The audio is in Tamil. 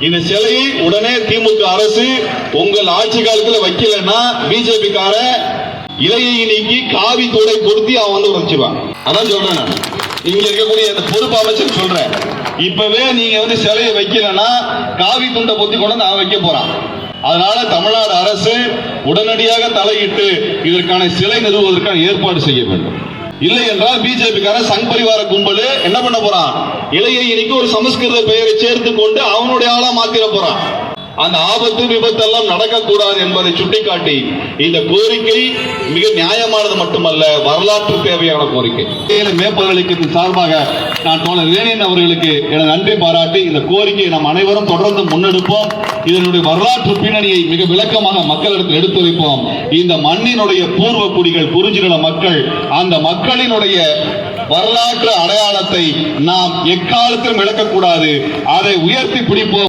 இந்த சிலையை உடனே திமுக அரசு உங்கள் ஆட்சி காலத்தில் வைக்கலன்னா பிஜேபி கார இலையை நீக்கி காவி தூளை பொருத்தி அவன் வந்து உரைச்சிருவான். அதான் சொல்றேன் நான். இங்க இருக்கக்கூடிய அந்த பொறுப்பு அமைச்சர் சொல்றேன். இப்பவே நீங்க வந்து சிலையை வைக்கலன்னா காவி துண்டை பொத்தி கொண்டு நான் வைக்க போறான். அதனால தமிழ்நாடு அரசு உடனடியாக தலையிட்டு இதற்கான சிலை நிறுவுவதற்கான ஏற்பாடு செய்ய வேண்டும். இல்லை என்றால் பிஜேபிக்கார சங் பரிவார கும்பல் என்ன பண்ண போறான்? இளைய இன்னைக்கு ஒரு சமஸ்கிருத பெயரை சேர்த்து கொண்டு அவனுடைய ஆளா மாத்திர போறான். அந்த ஆபத்து விபத்து எல்லாம் நடக்கக்கூடாது என்பதை சுட்டிக்காட்டி இந்த கோரிக்கை மிக நியாயமானது மட்டுமல்ல வரலாற்று தேவையான கோரிக்கை. மேற்பதற்கு சார்பாக நான் தோழர் வேணியன் அவர்களுக்கு எனது நன்றி பாராட்டி இந்த கோரிக்கையை நாம் அனைவரும் தொடர்ந்து முன்னெடுப்போம். இதனுடைய வரலாற்று பின்னணியை மிக விளக்கமாக மக்களிடத்தில் எடுத்துரைப்போம் இந்த மண்ணினுடைய பூர்வ குடிகள் குறிஞ்சிநில மக்கள் அந்த மக்களினுடைய வரலாற்று அடையாளத்தை நாம் எக்காலத்திலும் இழக்கக்கூடாது. அதை உயர்த்தி பிடிப்போம்.